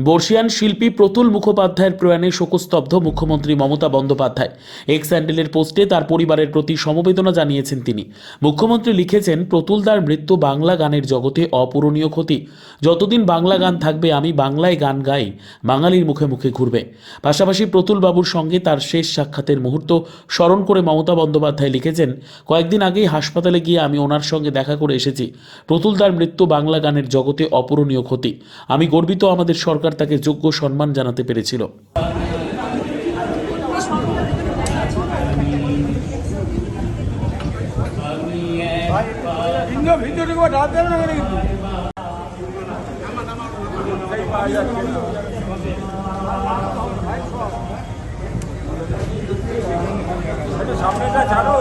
বর্ষিয়ান শিল্পী প্রতুল মুখোপাধ্যায়ের প্রয়াণে শোকস্তব্ধ মুখ্যমন্ত্রী মমতা বন্দ্যোপাধ্যায়। এক্স স্যান্ডেলের পোস্টে তার পরিবারের প্রতি সমবেদনা জানিয়েছেন তিনি। মুখ্যমন্ত্রী লিখেছেন, প্রতুল প্রতুলদার মৃত্যু বাংলা গানের জগতে অপূরণীয় ক্ষতি। যতদিন বাংলা গান থাকবে, আমি বাংলায় গান গাই, বাঙালির মুখে মুখে ঘুরবে। পাশাপাশি প্রতুল বাবুর সঙ্গে তার শেষ সাক্ষাতের মুহূর্ত স্মরণ করে মমতা বন্দ্যোপাধ্যায় লিখেছেন, কয়েকদিন আগেই হাসপাতালে গিয়ে আমি ওনার সঙ্গে দেখা করে এসেছি। প্রতুল প্রতুলদার মৃত্যু বাংলা গানের জগতে অপূরণীয় ক্ষতি। আমি গর্বিত আমাদের সরকার তাকে যোগ্য সম্মান জানাতে পেরেছিল। সামনেটা ছাড়ো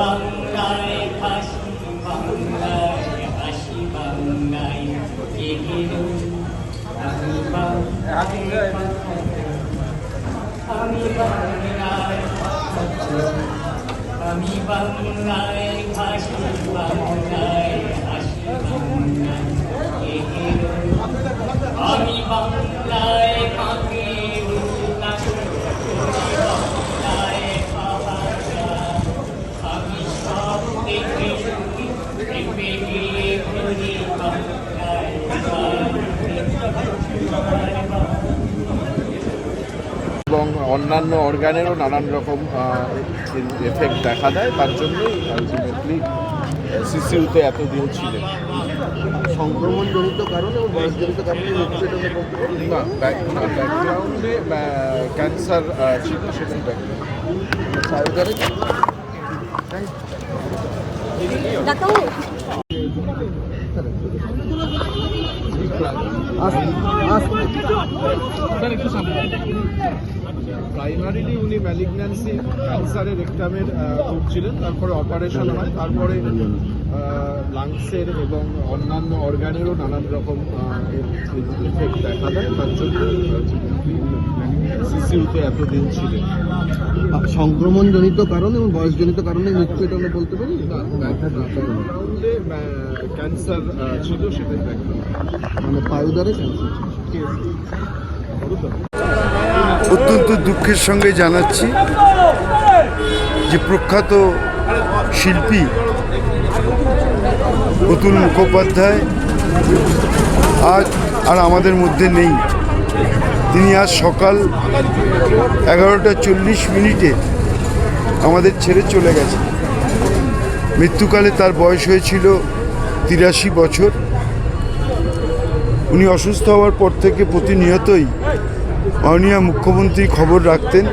বাংলায় হাসি বাংলায় হাসি বাংলায় জেগে। আমি বাংলায় আমি বাংলায় আমি বাংলায় হাসি বাংলায় হাসি বাংলায় জেগে। আমি বাংলায় কাঁপি উল্লাস করি বাংলায় ভাষা আমি সব দেখে শুনি প্রেমে গিয়ে করি বাংলায় এবং অন্যান্য অর্গানেরও নানান রকম এফেক্ট দেখা দেয় তার জন্যই আলটিমেটলি সিসিউতে এতদিন ছিলেন। সংক্রমণজনিত কারণে এবং বয়সজনিত না। ব্যাকগ্রাউন্ডে ক্যান্সার ছিল সেটাই ব্যাকগ্রাউন্ড প্রাইমারিলি উনি ম্যালিগন্যান্সি ক্যান্সারের রেকটামের ছিলেন, তারপরে অপারেশন হয়, তারপরে লাংসের এবং অন্যান্য অর্গানেরও নানান রকম দেখা দেয়, তার জন্য সিসিউতে এতদিন ছিলেন? সংক্রমণজনিত কারণ এবং বয়সজনিত কারণে মৃত্যু এটা আমরা বলতে পারি? না ব্যাকগ্রাউন্ডে ক্যান্সার ছিল সেটাই মানে পায়ুদারে ক্যান্সার অত্যন্ত দুঃখের সঙ্গে জানাচ্ছি যে প্রখ্যাত শিল্পী অতুল মুখোপাধ্যায় আজ আর আমাদের মধ্যে নেই। তিনি আজ সকাল এগারোটা চল্লিশ মিনিটে আমাদের ছেড়ে চলে গেছে মৃত্যুকালে তার বয়স হয়েছিল তিরাশি বছর। উনি অসুস্থ হওয়ার পর থেকে প্রতিনিয়তই মাননীয় মুখ্যমন্ত্রী খবর রাখতেন,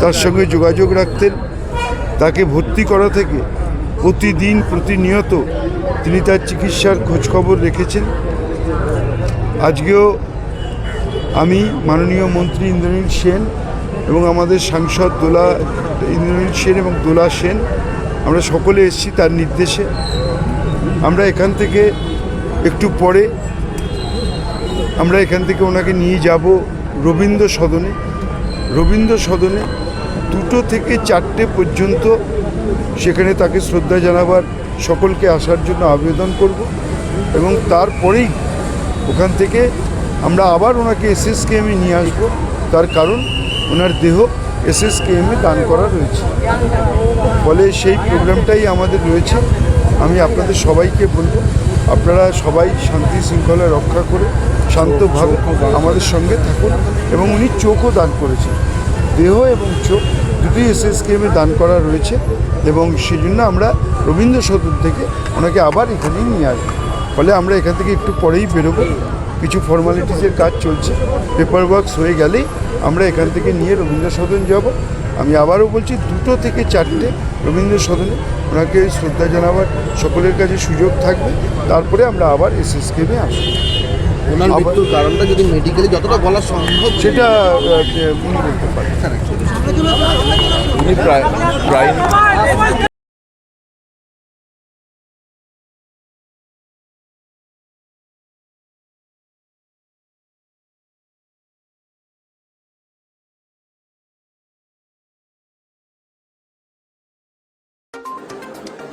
তার সঙ্গে যোগাযোগ রাখতেন। তাকে ভর্তি করা থেকে প্রতিদিন প্রতিনিয়ত তিনি তার চিকিৎসার খোঁজখবর রেখেছেন। আজকেও আমি মাননীয় মন্ত্রী ইন্দ্রনীল সেন এবং আমাদের সাংসদ দোলা, ইন্দ্রনীল সেন এবং দোলা সেন, আমরা সকলে এসেছি তার নির্দেশে। আমরা এখান থেকে একটু পরে আমরা এখান থেকে ওনাকে নিয়ে যাব রবীন্দ্র সদনে। রবীন্দ্র সদনে দুটো থেকে চারটে পর্যন্ত সেখানে তাকে শ্রদ্ধা জানাবার সকলকে আসার জন্য আবেদন করব এবং তারপরেই ওখান থেকে আমরা আবার ওনাকে এসএসকে আমি নিয়ে আসব। তার কারণ ওনার দেহ এস এস এসএসকেএমে দান করা রয়েছে। ফলে সেই প্রোগ্রামটাই আমাদের রয়েছে। আমি আপনাদের সবাইকে বলব, আপনারা সবাই শান্তি শৃঙ্খলা রক্ষা করে শান্তভাবে আমাদের সঙ্গে থাকুন এবং উনি চোখও দান করেছেন। দেহ এবং চোখ দুটোই এসএসকেএমে দান করা রয়েছে এবং সেই জন্য আমরা রবীন্দ্র সদন থেকে ওনাকে আবার এখানেই নিয়ে আসব। ফলে আমরা এখান থেকে একটু পরেই বেরোবো। কিছু ফর্মালিটিসের কাজ চলছে। পেপার ওয়ার্কস হয়ে গেলেই আমরা এখান থেকে নিয়ে রবীন্দ্র সদন যাব। আমি আবারও বলছি দুটো থেকে চারটে রবীন্দ্র সদনে ওনাকে শ্রদ্ধা জানাবার সকলের কাছে সুযোগ থাকবে। তারপরে আমরা আবার এসএসকেমে আসব। ওনার মৃত্যুর কারণটা যদি মেডিকেলি যতটা বলা সম্ভব সেটা উনি বলতে পারেন। উনি প্রায় প্রায়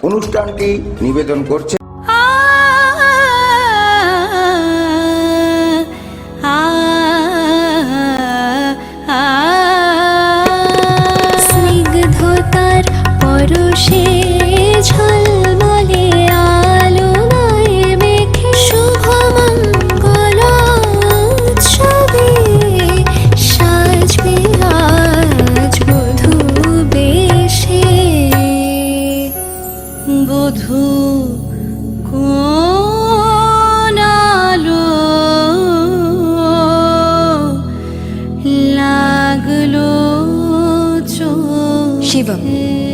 অনুষ্ঠানটি নিবেদন করছে। স্নিগ্ধতার পরশে ঝলমলে